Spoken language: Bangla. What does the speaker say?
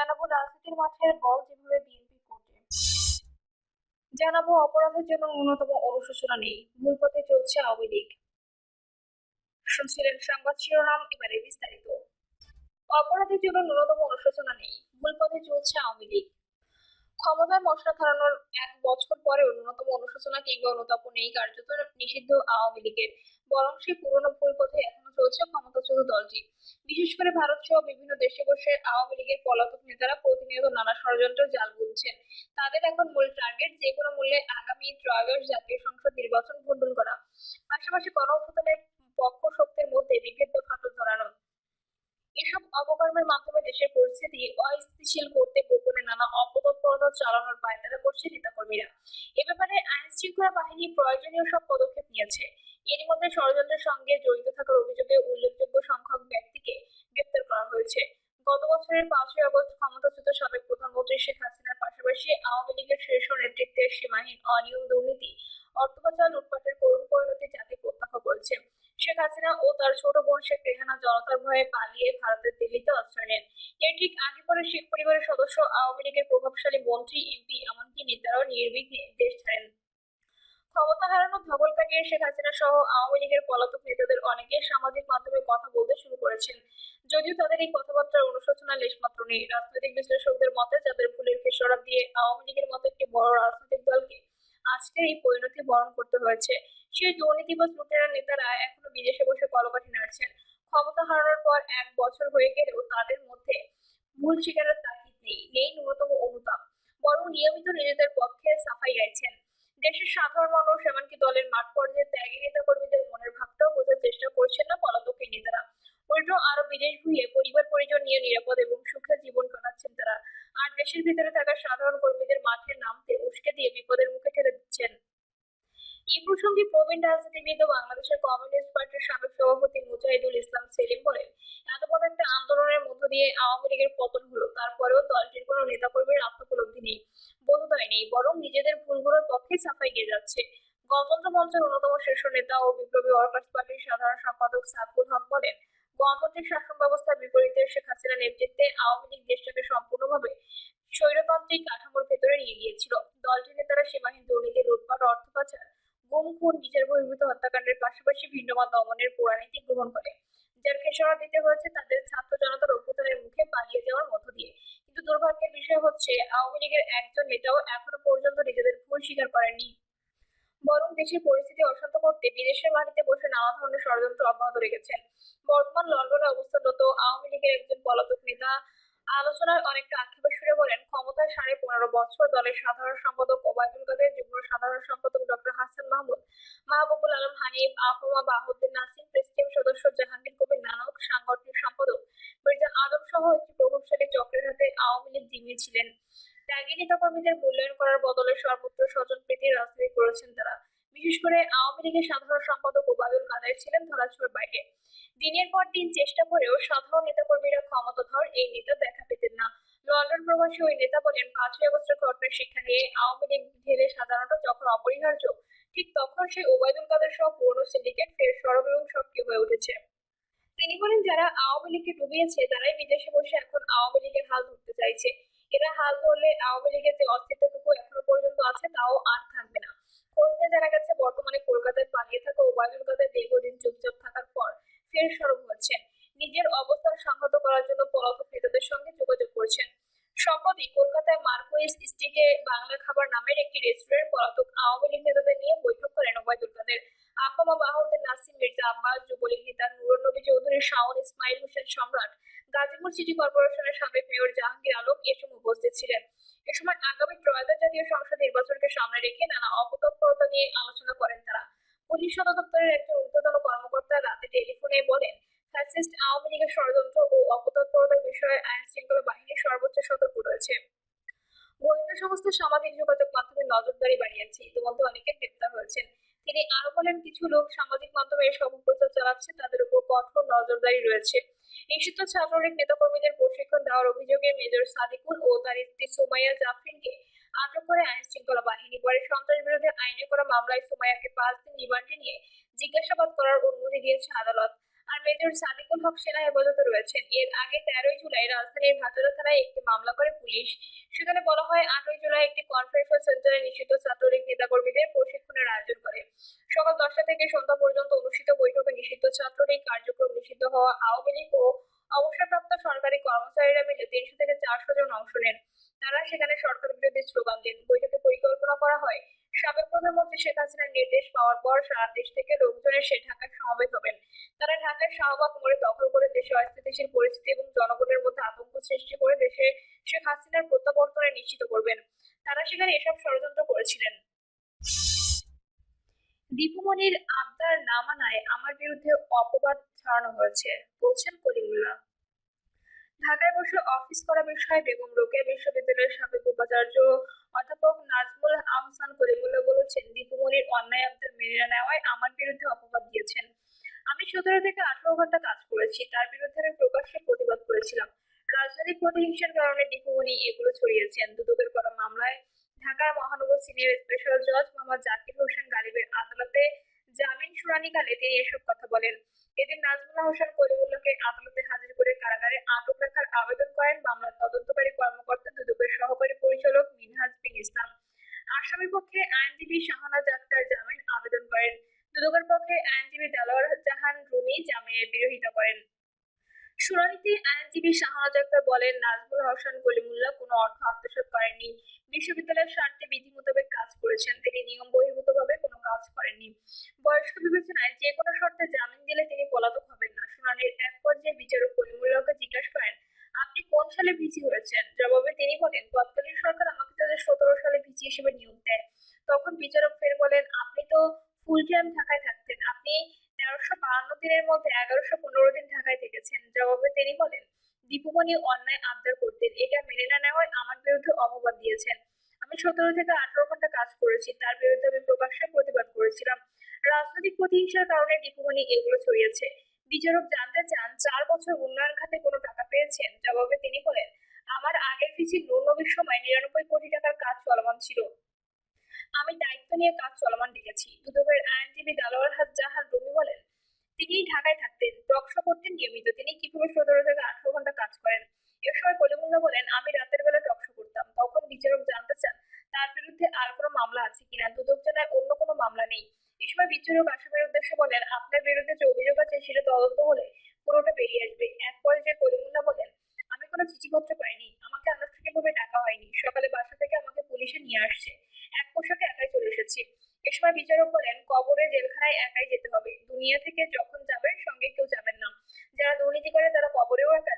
জানাব রাজনীতির মাঠের বল যেভাবে বিএনপি কোর্টে জানাব অপরাধের জন্য ন্যূনতম অনুশোচনা নেই। পথে চলছে আওয়ামী লীগ। শুনছিলেন সংবাদ শিরোনাম, এবারে বিস্তারিত। অপরাধের জন্য ন্যূনতম অনুশোচনা নেই। পথে চলছে আওয়ামী লীগ। ক্ষমতায় মশলা ধরানোর এক বছর পরেও ন্যূনতম অনুশোচনা কিংবা অনুতাপ নেই। কার্যত নিষিদ্ধ আওয়ামী লীগের। বরং সেই পুরনো ভুল পথে এখনও চলছে ক্ষমতাচ্যুত দলটি। বিশেষ করে ভারত সহ বিভিন্ন দেশে বসে আওয়ামী লীগের পলাতক নেতারা প্রতিনিয়ত নানা ষড়যন্ত্র জাল বুনছেন। তাদের এখন মূল টার্গেট যে কোনো মূল্যে আগামী ত্রয়োদশ জাতীয় সংসদ নির্বাচন ভণ্ডুল করা। পাশাপাশি গণঅভ্যুত্থানের পক্ষ শক্তির মধ্যে বিভেদ ফাটল ধরানো। এসব অপকর্মের মাধ্যমে দেশের পরিস্থিতি অস্থিতিশীল করতে গোপনে নানা অপতৎপরতা চালানোর পায়তারা করছে নেতাকর্মীরা। এ ব্যাপারে আইন শৃঙ্খলা বাহিনী প্রয়োজনীয় সব পদক্ষেপ নিয়েছে। এরই মধ্যে ষড়যন্ত্রের সঙ্গে জড়িত থাকার অভিযোগে উল্লেখযোগ্য সংখ্যক ব্যক্তিকে গ্রেপ্তার করা হয়েছে। গত বছরের পাঁচই আগস্ট ক্ষমতাচ্যুত সাবেক প্রধানমন্ত্রী শেখ হাসিনার পাশাপাশি আওয়ামী লীগের শীর্ষ নেতৃত্বের সীমাহীন অনিয়ম দুর্নীতি অর্থ পাচার লুটপাটের করুণ পরিণতি জাতি প্রত্যক্ষ করেছে। শেখ হাসিনা ও তার ছোট বোন শেখ রেহানা জনতার ভয়ে পালিয়ে ভারতের দিল্লিতে আশ্রয় নেন। এর ঠিক আগে পরে শেখ পরিবারের সদস্য আওয়ামী লীগের প্রভাবশালী মন্ত্রী, এমপি, এমনকি নেতারাও নির্বিঘ্নে দেশ ছাড়েন। ক্ষমতা হারানো ধগল কাটিয়ে শেখ হাসিনা সহ আওয়ামী লীগের পলাতক নেতাদের অনেকে সামাজিক মাধ্যমে কথা বলতে শুরু করেছেন। যদিও তাদের এই কথাবার্তার অনুশোচনা লেশমাত্র নেই। রাজনৈতিক বিশ্লেষকদের মতে, যাদের ভুলের খেসরাপ দিয়ে আওয়ামী লীগের মতো একটি বড় রাজনৈতিক দলকে আজকের এই পরিণতি বরণ করতে হয়েছে, সেই দুর্নীতিবাজ লুটেরা নেতারা এখনও বিদেশে বসে কলকাঠি নাড়ছেন। ক্ষমতা হারানোর পর এক বছর হয়ে গেলেও তাদের মধ্যে ভুল স্বীকারের তাগিদ নেই। নেই ন্যূনতম অনুতাপ। বরং নিয়মিত নিজেদের পক্ষে সাফাই গাইছেন। দেশের সাধারণ মানুষ, এমনকি দলের মাঠ পর্যায়ে ত্যাগী নেতা কর্মীদের মনের ভাবটাও বোঝার চেষ্টা করছেন না পলাতক এই নেতারা। উল্টো আরও বিদেশ ভুঁইয়ে পরিবার পরিজন নিয়ে নিরাপদ এবং সুখে জীবন কাটাচ্ছেন তারা। আর দেশের ভিতরে থাকা সাধারণ কর্মীদের মাঠে নামতে উস্কে দিয়ে বিপদের মুখে এই প্রসঙ্গে প্রবীণ রাজনীতিবিদ ও বাংলাদেশের কমিউনিস্ট পার্টির সাবেক সভাপতি মুজাহিদুল ইসলাম সেলিম বলেন এত বড় একটা আন্দোলনের মধ্য দিয়ে আওয়ামী লীগের পতন হলো, তারপরেও দলটির কোনো নেতাকর্মীর আত্মোপলব্ধি নেই, বোধোদয় নেই, বরং নিজেদের ভুলগুলোর পক্ষে সাফাই গিয়ে যাচ্ছে। গণতন্ত্র মঞ্চের অন্যতম শীর্ষ নেতা ও বিপ্লবী ওয়ার্কার্স পার্টির সাধারণ সম্পাদক সাইফুল হক বলেন গণতান্ত্রিক শাসন ব্যবস্থার বিপরীতে শেখ হাসিনা নেতৃত্বে আওয়ামী লীগ দেশটাকে সম্পূর্ণভাবে স্বৈরতান্ত্রিক কাঠামোর ভেতরে নিয়ে গিয়েছিল দলটির নেতারা সীমাহীন দুর্নীতি লুটপাট অর্থ পাচার গুম খুন বিচার বহির্ভূত হত্যাকাণ্ডের পাশাপাশি ভিন্নমত দমনের পুরানীতি গ্রহণ করে, যার খেসারত দিতে হয়েছে তাদের ছাত্র জনতার অভ্যুত্থানের মুখে পালিয়ে যাওয়ার মধ্য দিয়ে। কিন্তু দুর্ভাগ্যের বিষয় হচ্ছে, আওয়ামী লীগের একজন নেতাও এখনও পর্যন্ত নিজেদের ভুল স্বীকার করেননি। বরং দেশের পরিস্থিতি অশান্ত করতে বিদেশের মাটিতে বসে নানা ধরনের ষড়যন্ত্র অব্যাহত রেখেছেন। বর্তমান লন্ডনে অবস্থানরত আওয়ামী লীগের একজন পলাতক নেতা আলোচনায় অনেকটা আক্ষেপের সুরে বলেন ক্ষমতায় সাড়ে পনেরো বছর দলের সাধারণ সম্পাদক ওবায়দুল কাদের, যুগ্ম সাধারণ সম্পাদক ডক্টর হাসান মাহমুদ, মাহবুবুল আলম হানিফ, আহমা বাহুদ্দিন নাসিম প্রেসিডিয়াম সদস্য জাহাঙ্গীর কবির নানক, সাংগঠনিক সম্পাদক মির্জা আদম সহ একটি প্রভাবশালী চক্রের হাতে আওয়ামী লীগ জিম্মিয়েছিলেন ত্যাগী নেতাকর্মীদের মূল্যায়ন করার বদলে সর্বত্র স্বজন প্রীতির রাজনীতি করেছেন তারা। বিশেষ করে আওয়ামী লীগের সাধারণ সম্পাদক ওবায়দুল কাদের ছিলেন ধরাছোঁয়ার বাইরে। দিনের পর দিন চেষ্টা করেও সাধারণ নেতাকর্মীরা ক্ষমতাধর এই নেতা দেখা পেতেন না। লন্ডন প্রবাসী ওই নেতা বলেন, পাঁচই আগস্টের ঘটনার শিক্ষা নিয়ে আওয়ামী লীগ ঢেলে সাধারণত যখন অপরিহার্য, ঠিক তখন সেই ওবায়দুল কাদের সহ পুরনো সিন্ডিকেট ফের সরব এবং সক্রিয় হয়ে উঠেছে। তিনি বলেন, যারা আওয়ামী লীগকে ডুবিয়েছে, তারাই বিদেশে বসে এখন আওয়ামী লীগের হাল ধরতে চাইছে। এরা হাল ধরলে আওয়ামী লীগের যে অস্তিত্বটুকু এখনও পর্যন্ত আছে, তাও আর থাকবে না। খোঁজ নিয়ে জানা গেছে, বর্তমানে কলকাতায় পালিয়ে থাকা ওবায়দুল কাদের দীর্ঘদিন চুপচাপ থাকার পর ফের সরব হচ্ছেন নিজের অবস্থান সংহত করার জন্য পলাতক নেতাদের সঙ্গে যোগাযোগ করছেন। সম্প্রতি কলকাতায় মার্কোয়েস স্ট্রিটে বাংলা খাবার নামের একটি রেস্টুরেন্ট পলাতক আওয়ামী লীগ নেতাদের নিয়ে বৈঠক করেন ওবায়দুল কাদের আহমা বাহুদ্দিন নাসিম, মির্জা আব্বাস, যুবলীগ নেতা নুরুল নবী চৌধুরী, শাওন ইসমাইল হোসেন সম্রাট, গাজীপুর সিটি কর্পোরেশনের সাবেক মেয়র জাহাঙ্গীর আলম এ সময় উপস্থিত ছিলেন। এ সময় আগামী ত্রয়োদশ জাতীয় সংসদ নির্বাচনকে সামনে রেখে নানা অপতৎপরতা নিয়ে আলোচনা করেন তারা। পুলিশ সদর দপ্তরের একজন ঊর্ধ্বতন কর্মকর্তা রাতে টেলিফোনে বলেন, ফ্যাসিস্ট আওয়ামী লীগের ষড়যন্ত্র ও অপতৎপরতার বিষয়ে আইন শৃঙ্খলা বাহিনী সর্বোচ্চ সতর্ক রয়েছে। গোয়েন্দা সংস্থা সামাজিক যোগাযোগ মাধ্যমে নজরদারি বাড়িয়েছে। ইতিমধ্যে অনেকে গ্রেপ্তার হয়েছেন। তিনি আরও বলেন, কিছু লোক সামাজিক মাধ্যমে এসব অপপ্রচার চালাচ্ছে, তাদের উপর কঠোর নজরদারি রয়েছে। নিষিদ্ধ ছাত্রলীগ নেতাকর্মীদের প্রশিক্ষণ দেওয়ার অভিযোগে মেজর সাদিকুল ও তার স্ত্রী সুমাইয়া জাফরিনকে আটক করে আইন শৃঙ্খলা বাহিনী। পরে সন্ত্রাস বিরোধী আইনে করা মামলায় সুমাইয়াকে পাঁচ দিন রিমান্ডে নিয়ে জিজ্ঞাসাবাদ করার অনুমতি দিয়েছে আদালত। আর মেজর সাদিকুল হক সেনা হেফাজতে রয়েছেন। এর আগে তেরোই জুলাই রাজধানীর ভাতুরা থানায় একটি মামলা করে পুলিশ। সেখানে বলা হয়, আটই জুলাই একটি কনফারেন্স সেন্টারে নিষিদ্ধ ছাত্রলীগ নেতাকর্মীদের প্রশিক্ষণের আয়োজন করে। সকাল দশটা থেকে সন্ধ্যা পর্যন্ত অনুষ্ঠিত বৈঠকে নিষিদ্ধ ছাত্রলীগ কার্যক্রম নিষিদ্ধ হওয়া আওয়ামী লীগ ও অবসরপ্রাপ্ত সরকারি কর্মচারীরা মিলে তিনশো থেকে চারশো জন অংশ নেন। তারা সেখানে সরকার বিরোধী স্লোগান দেন। বৈঠকে পরিকল্পনা করা হয়, সাবেক প্রধানমন্ত্রী শেখ হাসিনার নির্দেশ পাওয়ার পর সারা দেশ থেকে লোকজন এসে ঢাকায় সমবেত হবেন। তারা ঢাকায় শাহবাগ মোড়ে দখল করে দেশে অস্থিতিশীল পরিস্থিতি এবং জনগণের মধ্যে আতঙ্ক সৃষ্টি করে দেশে শেখ হাসিনার প্রত্যাবর্তনে নিশ্চিত করবেন। তারা সেখানে এসব ষড়যন্ত্র করেছিলেন। দীপুমণির আবদার না মানায় আমার বিরুদ্ধে অপবাদ ছড়ানো হয়েছে। ঢাকায় বসে অফিস করা বিষয়ে বেগম রোকেয়া বিশ্ববিদ্যালয়ের সাবেক উপাচার্য অধ্যাপক নাজমুল আহসান কলিমুল্লাহ বলেছেন দীপুমণির অন্যায় আবদার মেনে নেওয়ায় আমার বিরুদ্ধে অপবাদ দিয়েছেন। আমি সতেরো থেকে আঠারো ঘণ্টা কাজ করেছি, তার বিরুদ্ধে আমি প্রকাশ্যে প্রতিবাদ করেছিলাম। রাজনৈতিক প্রতিহিংসার কারণে দীপুমণি এগুলো ছড়িয়েছেন। দুদকের করা মামলায় ঢাকার মহানগর সিনিয়র স্পেশাল জজ মোহাম্মদ জাকির হোসেন গালিবের আদালতে জামিন শুনানিকালে তিনি এসব কথা বলেন। এদিন নাজমুল্লাহ হোসেন কলিমুল্লাহকে আদালতে হাজির করে কারাগারে আটক রাখার আবেদন করেন মামলার তদন্তকারী কর্মকর্তা দুদকের সহকারী পরিচালক মিনহাজ বিন ইসলাম। আসামি পক্ষে আইনজীবী শাহানা আক্তার জামিন আবেদন করেন। দুদকের পক্ষে আইনজীবী দেলোয়ার জাহান রুমি জামিনের বিরোধিতা করেন। শুনানিতে আইনজীবী শাহানাজ আক্তার বলেন, নাজমুল হোসেন কলিমুল্লাহ কোনো অর্থ আত্মসাৎ করেননি। বিশ্ববিদ্যালয়ের স্বার্থে বিধি মোতাবেক কাজ করেছেন। তিনি নিয়ম বহির্ভূতভাবে কোনো কাজ করেননি। বয়স্ক বিবেচনায় যে কোনো শর্তে জামিন দিলে তিনি পলাতক হবেন না। শুনানির এক পর্যায়ে বিচারক কলিমুল্লাহকে জিজ্ঞাসা করেন, আপনি কোন সালে ভিসি হয়েছেন? জবাবে তিনি বলেন, তৎকালীন সরকার আমাকে তাদের সতেরো সালে ভিসি হিসেবে নিয়োগ দেয়। তখন বিচারক ফের বলেন, আপনি তো ফুল টাইম ঢাকায় থাকতেন। আপনি তেরোশো বাহান্ন দিনের মধ্যে এগারোশো পনেরো দিন ঢাকায় থেকেছেন। জবাবে তিনি বলেন, দীপুমণি অন্যায় আবদার করতেন। এটা মেনে না নেওয়ায় আমার বিরুদ্ধে অপবাদ দিয়েছেন। আমি সতেরো থেকে আঠারো ঘণ্টা কাজ করেছি। তার বিরুদ্ধে আমি প্রকাশ্যে প্রতিবাদ করেছিলাম। রাজনৈতিক প্রতিহিংসার কারণে দীপুমণি এগুলো ছড়িয়েছে। বিচারক জানতে চান, চার বছর উন্নয়ন খাতে কোনো টাকা পেয়েছেন? জবাবে তিনি বলেন, আমার আগের ফিসি নুরনবীর সময় নিরানব্বই কোটি টাকার কাজ চলমান ছিল। আমি দায়িত্ব নিয়ে কাজ চলমান রেখেছি দুদকের আইনজীবী দালোয়ার হাত জাহান তিনি ঢাকায় থাকতেন। টকশো করতেন নিয়মিত। তিনি কীভাবে সতেরো থেকে আঠারো ঘণ্টা কাজ করেন? এ সময় কলিমুল্লাহ বলেন, আমি রাতের বেলা টকশো করতাম। তখন বিচারক জানতে চান, তার বিরুদ্ধে আর কোনো মামলা আছে কিনা? দুদক জানায়, অন্য কোনো মামলা নেই। এ সময় বিচারক আসামের উদ্দেশ্যে বলেন, আপনার বিরুদ্ধে যে অভিযোগ আছে, সেটা তদন্ত হলে পুরোটা বেরিয়ে আসবে। এক পর্যায়ে কলিমুল্লাহ বলেন, আমি কোনো চিঠিপত্র পাইনি। আমাকে আনুষ্ঠানিকভাবে ডাকা হয়নি। সকালে বাসা থেকে আমাকে পুলিশে নিয়ে আসছে। এক পোশাকে একাই চলে এসেছি। সময় বিচারক বলেন, কবরে জেলখানায় একাই যেতে হবে। দুনিয়া থেকে যখন যাবেন, সঙ্গে কেউ যাবেন না। যারা দুর্নীতি করে তারা কবরেও একা